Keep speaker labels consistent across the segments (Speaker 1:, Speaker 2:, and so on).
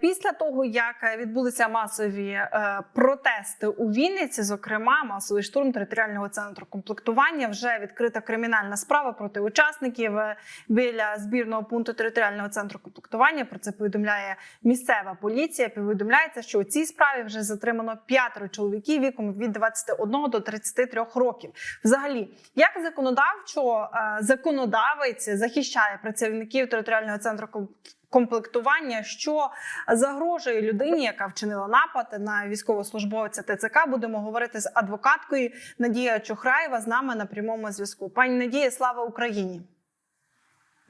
Speaker 1: Після того, як відбулися масові е, протести у Вінниці, зокрема масовий штурм територіального центру комплектування, вже відкрита кримінальна справа проти учасників е, біля збірного пункту територіального центру комплектування. Про це повідомляє місцева поліція. Повідомляється, що у цій справі вже затримано п'ятеро чоловіків віком від 21 до 33 років. Взагалі, як законодавчо е, законодавець захищає працівників територіального центру ком- комплектування, що загрожує людині, яка вчинила напад на військовослужбовця ТЦК. Будемо говорити з адвокаткою Надія Чухраєва з нами на прямому зв'язку. Пані Надія, слава Україні!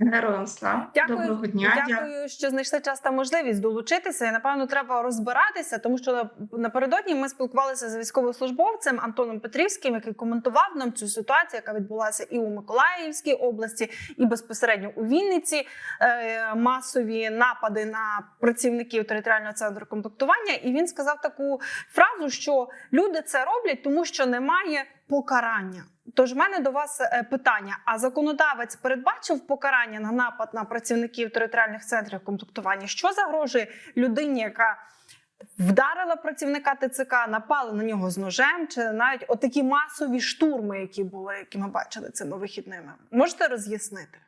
Speaker 2: Героям слава доброго дня.
Speaker 1: Дякую, що знайшли час та можливість долучитися. І напевно треба розбиратися, тому що напередодні ми спілкувалися з військовослужбовцем Антоном Петрівським, який коментував нам цю ситуацію, яка відбулася і у Миколаївській області, і безпосередньо у Вінниці. Е, масові напади на працівників територіального центру комплектування. І він сказав таку фразу, що люди це роблять, тому що немає покарання. Тож в мене до вас е, питання: а законодавець передбачив покарання на напад на працівників територіальних центрів комплектування? Що загрожує людині, яка вдарила працівника ТЦК, напали на нього з ножем, чи навіть отакі масові штурми, які були, які ми бачили цими вихідними? Можете роз'яснити?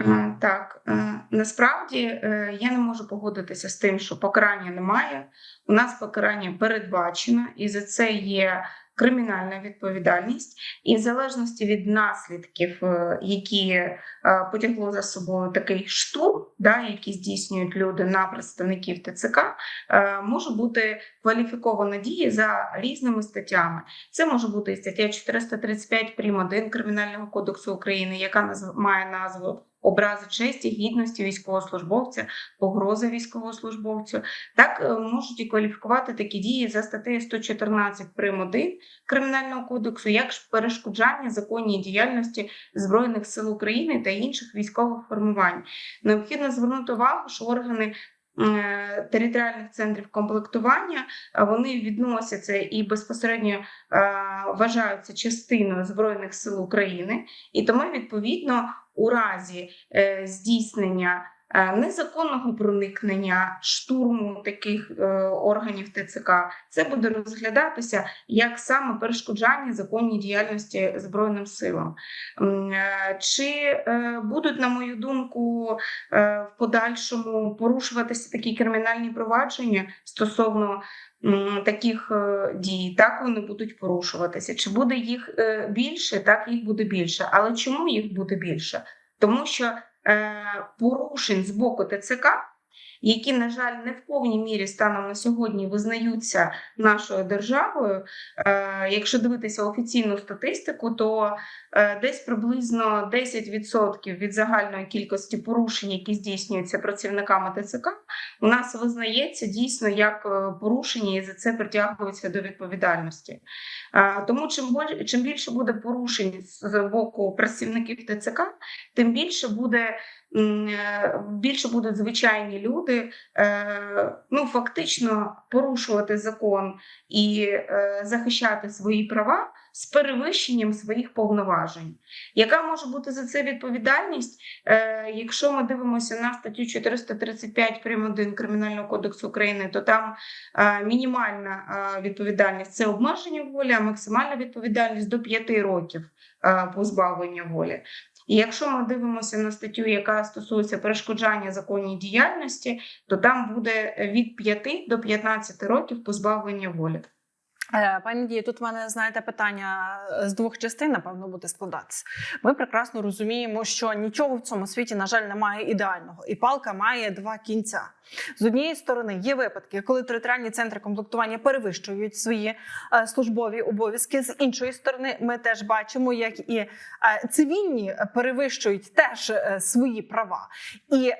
Speaker 2: Е, Так, е, насправді я не можу погодитися з тим, що покарання немає. У нас покарання передбачено, і за це є кримінальна відповідальність. І в залежності від наслідків, е, які е, потягло за собою такий штурм, да, який здійснюють люди на представників ТЦК, е, може бути кваліфікована дія за різними статтями. Це може бути і стаття 435 прим. 1 Кримінального кодексу України, яка має назву образи честі, гідності військовослужбовця, погрози військовослужбовцю. Так е, можуть і кваліфікувати такі дії за статтею 114 прим. 1 Кримінального кодексу, як перешкоджання законній діяльності Збройних сил України та інших військових формувань. Необхідно звернути увагу, що органи. Е, Територіальних центрів комплектування. Е, вони відносяться і безпосередньо е, вважаються частиною збройних сил України, і тому відповідно у разі здійснення незаконного проникнення штурму таких е, органів ТЦК, це буде розглядатися як саме перешкоджання законній діяльності збройним силам. Е, Чи е, будуть, на мою думку, е, в подальшому порушуватися такі кримінальні провадження стосовно таких е, дій, так вони будуть порушуватися. Чи буде їх е, більше, так їх буде більше. Але чому їх буде більше? Тому що е, порушень з боку ТЦК, які, на жаль, не в повній мірі станом на сьогодні визнаються нашою державою. Е, якщо дивитися офіційну статистику, то е, десь приблизно 10% від загальної кількості порушень, які здійснюються працівниками ТЦК, у нас визнається дійсно як е, порушення, і за це притягуються до відповідальності. Тому чим боль- чим більше буде порушень з боку працівників ТЦК, тим більше буде більше будуть звичайні люди е, ну фактично порушувати закон і е, захищати свої права з перевищенням своїх повноважень. Яка може бути за це відповідальність? Е, Якщо ми дивимося на статтю 435 прим. 1 Кримінального кодексу України, то там е, мінімальна е, відповідальність це обмеження волі, а максимальна відповідальність до 5 років е, позбавлення волі. І якщо ми дивимося на статтю, яка стосується перешкоджання законній діяльності, то там буде від 5 до 15 років позбавлення волі.
Speaker 1: Е, Пані Дії, тут в мене знаєте питання е, з двох частин, напевно, буде складатися. Ми прекрасно розуміємо, що нічого в цьому світі, на жаль, немає ідеального, і палка має два кінця. З однієї сторони є випадки, коли територіальні центри комплектування перевищують свої е, службові обов'язки. З іншої сторони, ми теж бачимо, як і цивільні перевищують теж свої права. І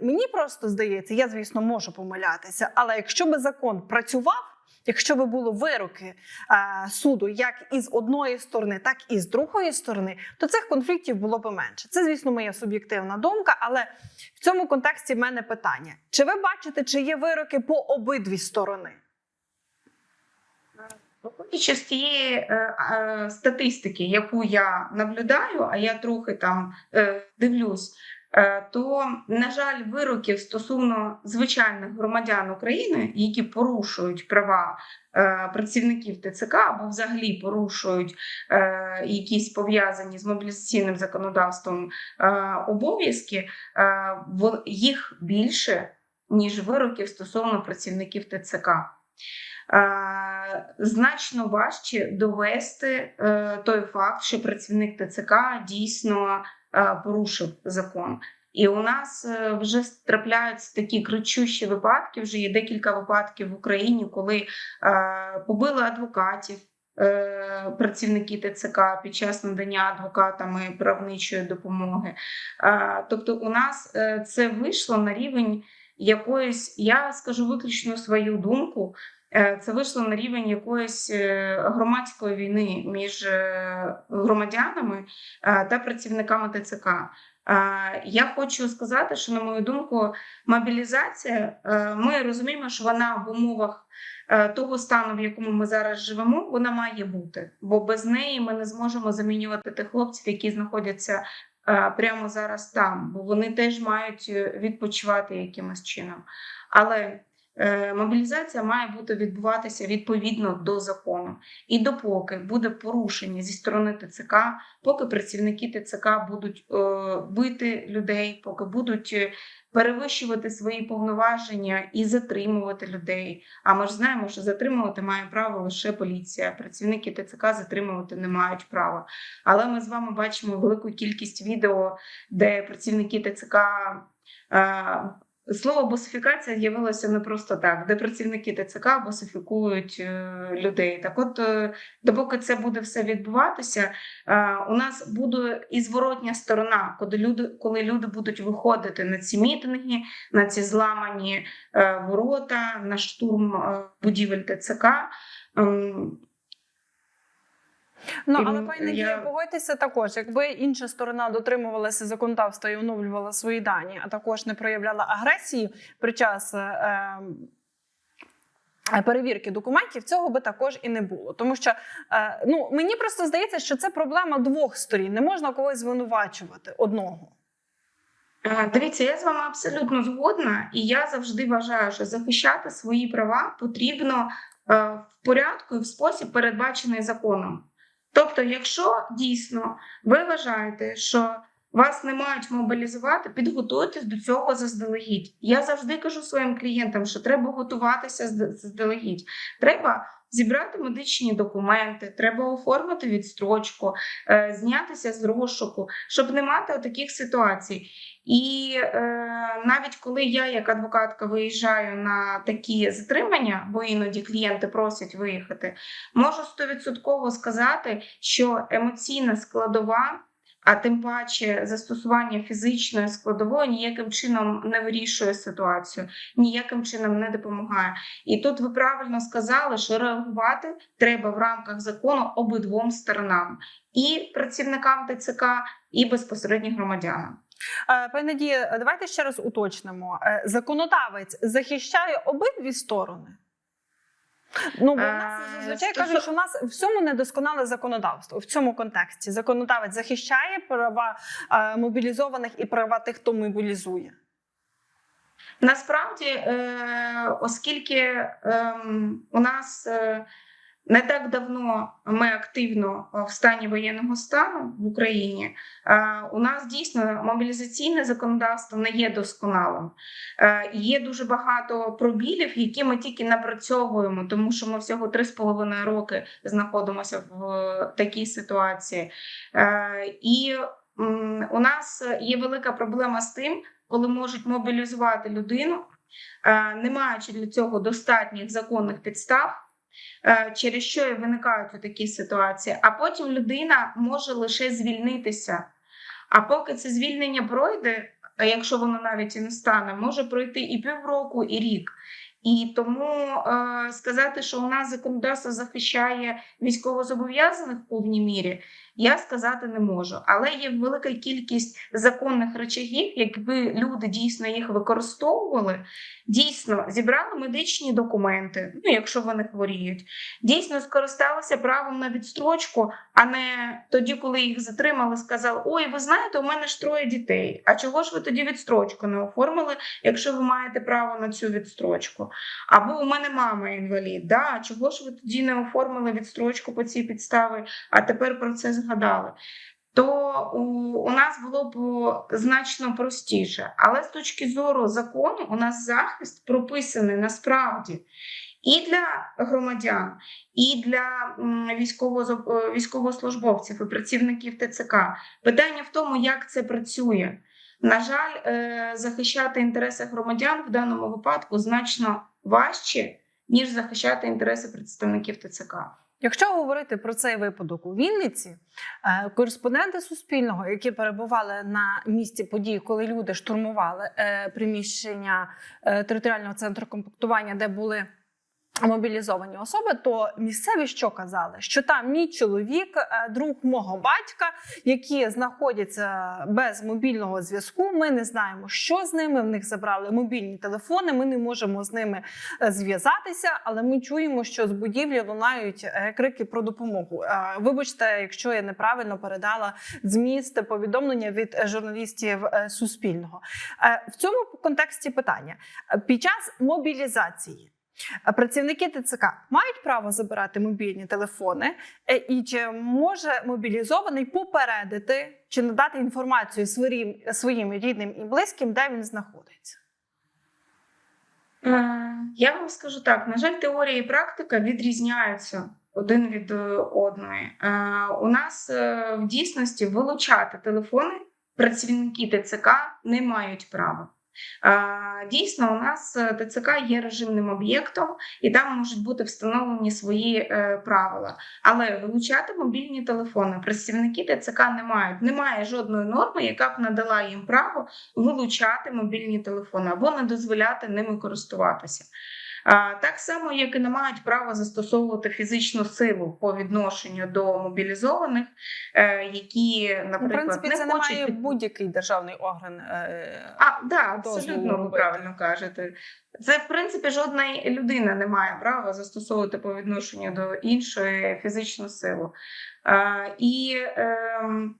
Speaker 1: мені просто здається, я звісно можу помилятися, але якщо би закон працював. Якщо би було вироки е, суду як із одної сторони, так і з другої сторони, то цих конфліктів було б менше. Це, звісно, моя суб'єктивна думка, але в цьому контексті в мене питання: чи ви бачите, чи є вироки по обидві сторони?
Speaker 2: Виходячи з тієї е, е, статистики, яку я наблюдаю, а я трохи там е, дивлюсь то, на жаль, вироків стосовно звичайних громадян України, які порушують права е, працівників ТЦК або взагалі порушують е, якісь пов'язані з мобілізаційним законодавством е, обов'язки, е, їх більше, ніж вироків стосовно працівників ТЦК. Е, Значно важче довести е, той факт, що працівник ТЦК дійсно е, порушив закон. І у нас е, вже трапляються такі кричущі випадки. Вже є декілька випадків в Україні, коли е, побили адвокатів. е, Працівники ТЦК під час надання адвокатами правничої допомоги. Е, Тобто, у нас е, це вийшло на рівень якоїсь, я скажу виключно свою думку. Е, Це вийшло на рівень якоїсь е, громадської війни між е, громадянами та працівниками ТЦК. Я хочу сказати, що на мою думку, мобілізація, ми розуміємо, що вона в умовах того стану, в якому ми зараз живемо, вона має бути, бо без неї ми не зможемо замінювати тих хлопців, які знаходяться прямо зараз там, бо вони теж мають відпочивати якимось чином. Але мобілізація має бути відбуватися відповідно до закону. І допоки буде порушення зі сторони ТЦК, поки працівники ТЦК будуть е, бити людей, поки будуть е, перевищувати свої повноваження і затримувати людей. А ми ж знаємо, що затримувати має право лише поліція. Працівники ТЦК затримувати не мають права. Але ми з вами бачимо велику кількість відео, де працівники ТЦК. Слово босифікація з'явилося не просто так, де працівники ТЦК босифікують е, людей. Так, от, е, допоки це буде все відбуватися, е, у нас буде і зворотня сторона, коли люди, коли люди будуть виходити на ці мітинги, на ці зламані ворота, на штурм будівель ТЦК. Ем,
Speaker 1: Ну але пані Надія,
Speaker 2: я-
Speaker 1: погодьтеся також, якби інша сторона дотримувалася законодавства і оновлювала свої дані, а також не проявляла агресії під час. Е, е, Перевірки документів цього би також і не було, тому що е, ну мені просто здається, що це проблема двох сторін. Не можна когось звинувачувати одного.
Speaker 2: Е, Дивіться, я з вами абсолютно згодна, і я завжди вважаю, що захищати свої права потрібно е, в порядку і в спосіб, передбачений законом. Тобто, якщо дійсно ви вважаєте, що вас не мають мобілізувати, підготуйтесь до цього заздалегідь. Я завжди кажу своїм клієнтам, що треба готуватися заздалегідь. Треба зібрати медичні документи, треба оформити відстрочку, е, знятися з розшуку, щоб не мати таких ситуацій. І е, навіть коли я, як адвокатка, виїжджаю на такі затримання, бо іноді клієнти просять виїхати, можу стовідсотково сказати, що емоційна складова. А тим паче застосування фізичної складової ніяким чином не вирішує ситуацію, ніяким чином не допомагає. І тут ви правильно сказали, що реагувати треба в рамках закону обидвом сторонам: і працівникам ТЦК, і безпосередньо громадянам.
Speaker 1: Е, Пані Надія, давайте ще раз уточнимо: Е, законодавець захищає обидві сторони. Ну, бо в нас
Speaker 2: Е,
Speaker 1: зазвичай кажуть, що у нас в цьому недосконале законодавство в цьому контексті. Законодавець захищає права мобілізованих і права тих, хто мобілізує.
Speaker 2: Насправді, оскільки ем, у нас не так давно ми активно в стані воєнного стану в Україні, е, у нас дійсно мобілізаційне законодавство не є досконалим. Е, Є дуже багато пробілів, які ми тільки напрацьовуємо, тому що ми всього 3,5 роки знаходимося в е, такій ситуації. Е, І у нас є велика проблема з тим, коли можуть мобілізувати людину, е, не маючи для цього достатніх законних підстав, е, через що і виникають такі ситуації. А потім людина може лише звільнитися. А поки це звільнення пройде, якщо воно навіть і не стане, може пройти і півроку, і рік. І тому е, сказати, що у нас законодавство захищає військовозобов'язаних в повній мірі, я сказати не можу. Але є велика кількість законних речагів, якби люди дійсно їх використовували, дійсно зібрали медичні документи, ну якщо вони хворіють, дійсно скористалися правом на відстрочку, а не тоді, коли їх затримали, сказали: Ой, ви знаєте, у мене ж троє дітей. А чого ж ви тоді відстрочку не оформили, якщо ви маєте право на цю відстрочку? Або у мене мама інвалід. Да? Чого ж ви тоді не оформили відстрочку по цій підставі, а тепер про це згадали? То у, у нас було б значно простіше. Але з точки зору закону, у нас захист прописаний насправді і для громадян, і для військовослужбовців і працівників ТЦК. Питання в тому, як це працює. На жаль, е, захищати інтереси громадян в даному випадку значно важче, ніж захищати інтереси представників ТЦК.
Speaker 1: Якщо говорити про цей випадок у Вінниці, е, кореспонденти Суспільного, які перебували на місці події, коли люди штурмували е, приміщення територіального центру комплектування, де були мобілізовані особи, то місцеві що казали? Що там мій чоловік, е, друг мого батька, які знаходяться без мобільного зв'язку. Ми не знаємо, що з ними. В них забрали мобільні телефони. Ми не можемо з ними е, зв'язатися, але ми чуємо, що з будівлі лунають е, крики про допомогу. Вибачте, якщо я неправильно передала зміст повідомлення від журналістів Суспільного. В цьому контексті питання під час мобілізації. Працівники ТЦК мають право забирати мобільні телефони, Е, і чи може мобілізований попередити чи надати інформацію своїм, своїм рідним і близьким, де він знаходиться?
Speaker 2: Я вам скажу так: на жаль, теорія і практика відрізняються один від е, одної. Е, У нас в дійсності вилучати телефони працівники ТЦК не мають права. Дійсно, у нас е, ТЦК є режимним об'єктом, і там можуть бути встановлені свої е, правила. Але вилучати мобільні телефони працівники ТЦК не мають. Немає жодної норми, яка б надала їм право вилучати мобільні телефони або не дозволяти ними користуватися. Так само, як і не мають права застосовувати фізичну силу по відношенню до мобілізованих, е, які,
Speaker 1: Ну, В
Speaker 2: наприклад,
Speaker 1: принципі,
Speaker 2: не
Speaker 1: це не має будь-який державний орган. е,
Speaker 2: а, да, абсолютно ви правильно кажете. Це, в принципі, жодна людина не має права застосовувати по відношенню до іншої фізичну силу. І ем,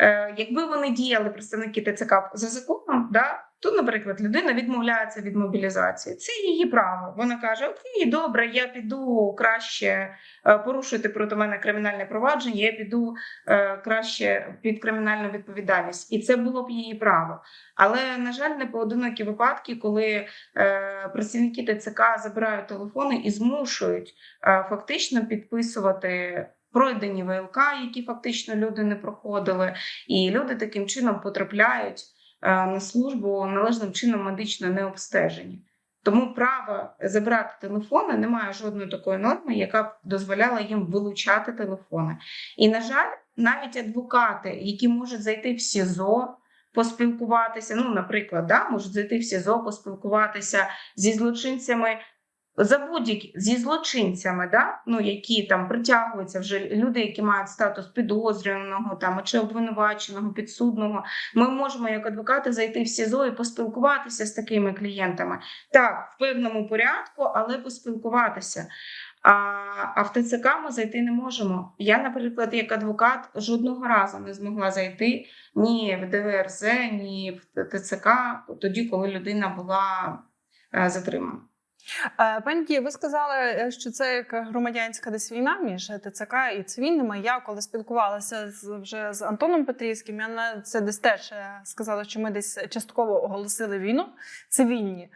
Speaker 2: е, якби вони діяли представники ТЦК за законом, да, то, наприклад, людина відмовляється від мобілізації. Це її право. Вона каже: Окей, добре, я піду краще е, порушуйте проти мене кримінальне провадження, я піду е, краще під кримінальну відповідальність. І це було б її право. Але, на жаль, не поодинокі випадки, коли е, працівники ТЦК забирають телефони і змушують фактично підписувати. Пройдені ВЛК, які фактично люди не проходили, і люди таким чином потрапляють на службу належним чином медично не обстежені. Тому право забрати телефони немає жодної такої норми, яка б дозволяла їм вилучати телефони. І, на жаль, навіть адвокати, які можуть зайти в СІЗО, поспілкуватися, ну, наприклад, да, можуть зайти в СІЗО, поспілкуватися зі злочинцями. За будь-які зі злочинцями, да? ну, які там притягуються вже люди, які мають статус підозрюваного там чи обвинуваченого, підсудного. Ми можемо як адвокати зайти в СІЗО і поспілкуватися з такими клієнтами. Так, в певному порядку, але поспілкуватися. А, в ТЦК ми зайти не можемо. Я, наприклад, як адвокат жодного разу не змогла зайти ні в ДВРЗ, ні в ТЦК тоді, коли людина була е, затримана.
Speaker 1: Е, Пані Дія, ви сказали, е, що це як громадянська десь війна між ТЦК і цивільними. Я коли спілкувалася з вже з Антоном Петрівським, я на це десь теж е, сказала, що ми десь частково оголосили війну цивільні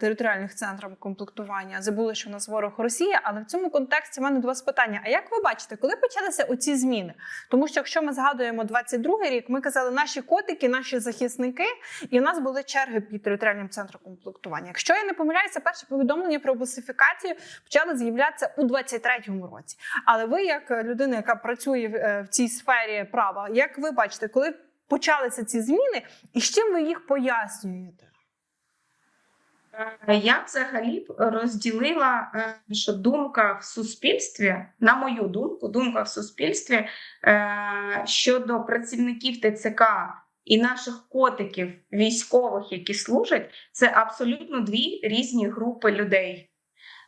Speaker 1: територіальних центрам комплектування. Забули, що у нас ворог Росія. Але в цьому контексті в мене до вас питання: а як ви бачите, коли почалися оці зміни? Тому що якщо ми згадуємо 22-й рік, ми казали, наші котики, наші захисники, і в нас були черги під територіальним центром комплектування. Якщо я не помиляюся, перші повідомлення про босифікацію почали з'являтися у 23-му році. Але ви, як людина, яка працює в, е, цій сфері права, як ви бачите, коли почалися ці зміни, і з чим ви їх пояснюєте?
Speaker 2: Е, Я взагалі б розділила, е, що думка в суспільстві, на мою думку, думка в суспільстві е, щодо працівників ТЦК і наших котиків військових, які служать, це абсолютно дві різні групи людей.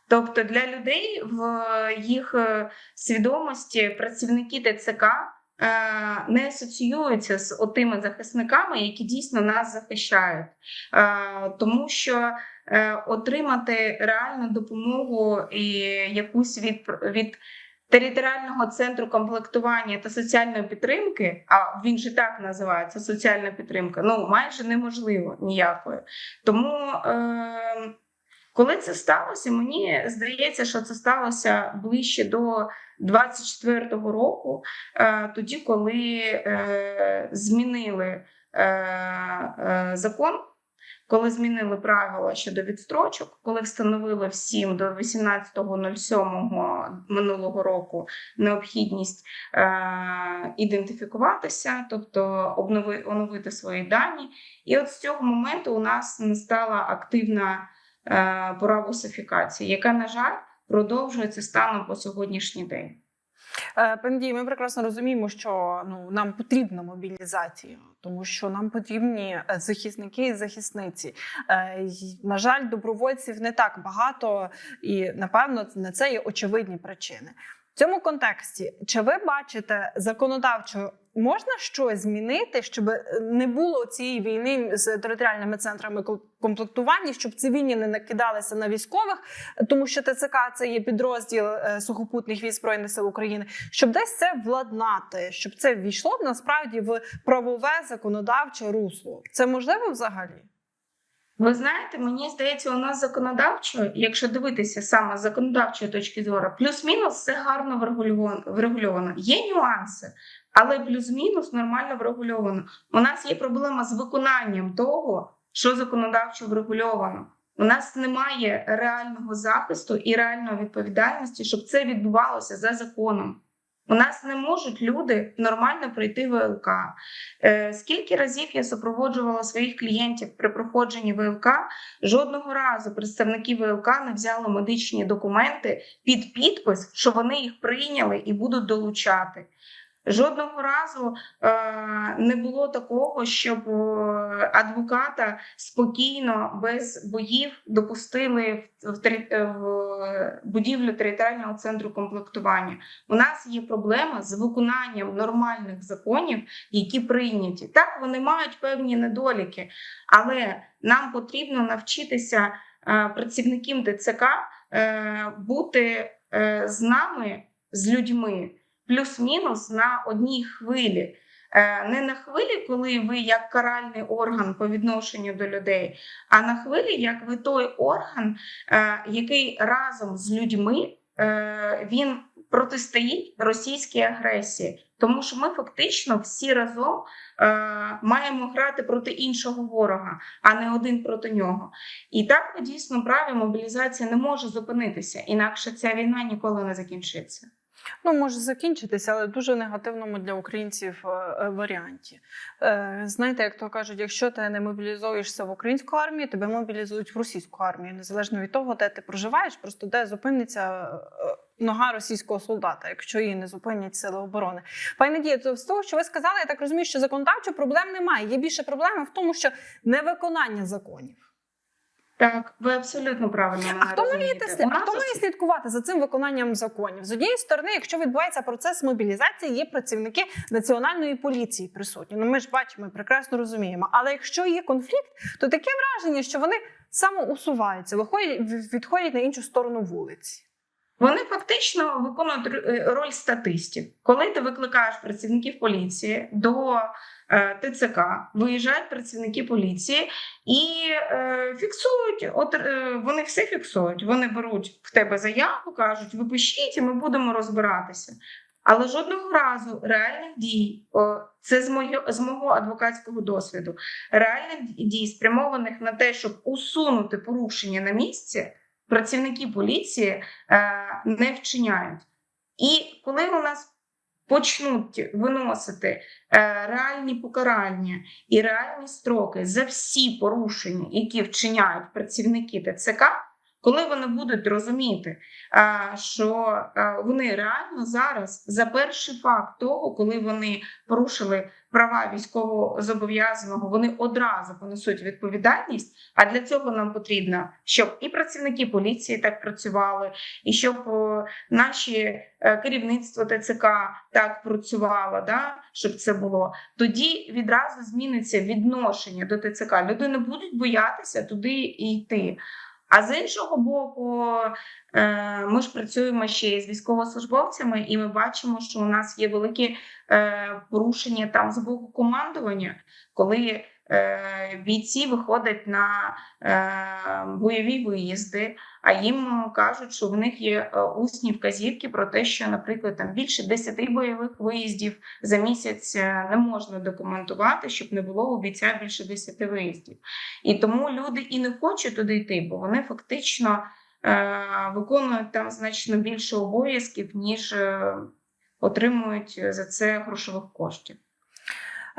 Speaker 2: Тобто для людей в їх е, свідомості працівники ТЦК е, не асоціюються з отими захисниками, які дійсно нас захищають, Е, тому що е, отримати реальну допомогу і якусь від, від територіального центру комплектування та соціальної підтримки, а він же так називається соціальна підтримка, ну майже неможливо ніякої. Тому. Е, коли це сталося, мені здається, що це сталося ближче до 24-го року, е, тоді, коли е, змінили е, закон, коли змінили правила щодо відстрочок, коли встановили всім до 18.07 минулого року необхідність е, ідентифікуватися, тобто обнови, оновити свої дані. І от з цього моменту у нас настала активна е, пора русифікації, яка, на жаль, продовжується станом по сьогоднішній день.
Speaker 1: Е, Пані ми прекрасно розуміємо, що ну нам потрібна мобілізація, тому що нам потрібні е, захисники і захисниці. Е, На жаль, добровольців не так багато, і напевно на це є очевидні причини. В цьому контексті, чи ви бачите законодавчо можна щось змінити, щоб не було цієї війни з територіальними центрами ком- комплектування, щоб цивільні не накидалися на військових, тому що ТЦК це є підрозділ е, сухопутних військ збройних сил України, щоб десь це владнати, щоб це ввійшло насправді в правове законодавче русло. Це можливо взагалі?
Speaker 2: Ви знаєте, мені здається, у нас законодавчо, якщо дивитися саме з законодавчої точки зору, плюс-мінус все гарно врегульовано. Є нюанси, але плюс-мінус нормально врегульовано. У нас є проблема з виконанням того, що законодавчо врегульовано. У нас немає реального захисту і реальної відповідальності, щоб це відбувалося за законом. У нас не можуть люди нормально пройти ВЛК. Е, скільки разів я супроводжувала своїх клієнтів при проходженні ВЛК, жодного разу представники ВЛК не взяли медичні документи під підпис, що вони їх прийняли і будуть долучати. Жодного разу е, не було такого, щоб е, адвоката спокійно без боїв допустили е, в будівлю територіального центру комплектування. У нас є проблема з виконанням нормальних законів, які прийняті. Так, вони мають певні недоліки, але нам потрібно навчитися працівникам ТЦК е, бути з нами, з людьми, плюс-мінус на одній хвилі. Е, Не на хвилі, коли ви як каральний орган по відношенню до людей, а на хвилі, як ви той орган, е, який разом з людьми е, він протистоїть російській агресії. Тому що ми фактично всі разом маємо грати проти іншого ворога, а не один проти нього. І так ви дійсно праві, мобілізація не може зупинитися, інакше ця війна ніколи не закінчиться.
Speaker 1: Ну, може закінчитися, але дуже негативному для українців е, е, варіанті. Е, Знаєте, як то кажуть, якщо ти не мобілізуєшся в українську армію, тебе мобілізують в російську армію, незалежно від того, де ти проживаєш, просто де зупиниться нога російського солдата, якщо її не зупинять сили оборони. Пані Надія, з того, що ви сказали, я так розумію, що законодавчо проблем немає. Є більше проблеми в тому, що невиконання законів.
Speaker 2: Так, ви абсолютно правильно мене
Speaker 1: А хто має
Speaker 2: розумієте. У
Speaker 1: А хто має слідкувати за цим виконанням законів? З однієї сторони, якщо відбувається процес мобілізації, є працівники національної поліції присутні. Ну ми ж бачимо, і прекрасно розуміємо. Але якщо є конфлікт, то таке враження, що вони самоусуваються, виходять відходять на іншу сторону вулиці.
Speaker 2: Вони фактично виконують е, роль статистів. Коли ти викликаєш працівників поліції до ТЦК, виїжджають працівники поліції і е, фіксують. От е, вони все фіксують. Вони беруть в тебе заяву, кажуть, ви пишіть, і ми будемо розбиратися. Але жодного разу реальних дій, це з моє, з мого адвокатського досвіду, реальних дій спрямованих на те, щоб усунути порушення на місці, працівники поліції е, не вчиняють. І коли у нас почнуть виносити е, реальні покарання і реальні строки за всі порушення, які вчиняють працівники ТЦК, коли вони будуть розуміти, що вони реально зараз за перший факт того, коли вони порушили права військового зобов'язаного, вони одразу понесуть відповідальність. А для цього нам потрібно, щоб і працівники поліції так працювали, і щоб наші е, керівництво ТЦК так працювало, да, щоб це було. Тоді відразу зміниться відношення до ТЦК. Люди не будуть боятися туди йти. А з іншого боку, е, ми ж працюємо ще з військовослужбовцями, і ми бачимо, що у нас є великі е, порушення там з боку командування, коли бійці виходять на е, бойові виїзди, а їм кажуть, що в них є е, усні вказівки про те, що, наприклад, там більше 10 бойових виїздів за місяць е, не можна документувати, щоб не було у бійця більше 10 виїздів. І тому люди і не хочуть туди йти, бо вони фактично е, виконують там значно більше обов'язків, ніж е, отримують за це грошових коштів.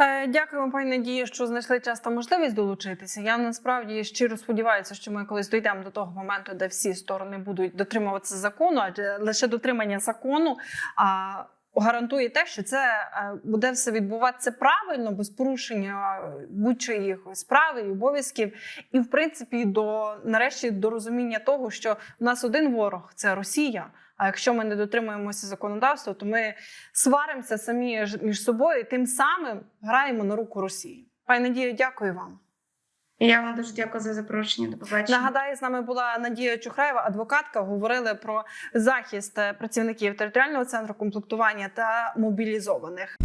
Speaker 1: Е, Дякуємо, пані Надії, що знайшли час та можливість долучитися. Я насправді щиро сподіваюся, що ми колись дійдемо до того моменту, де всі сторони будуть дотримуватися закону, адже лише дотримання закону а, гарантує те, що це е, буде все відбуватися правильно, без порушення будь-чиїх справи і обов'язків, і в принципі до нарешті до розуміння того, що в нас один ворог це Росія. А якщо ми не дотримуємося законодавства, то ми сваримося самі між собою, і тим самим граємо на руку Росії. Пані Надію, дякую вам.
Speaker 2: Я вам дуже дякую за запрошення. До побачення.
Speaker 1: Нагадаю, з нами була Надія Чухраєва, адвокатка. Говорили про захист е, працівників територіального центру комплектування та мобілізованих.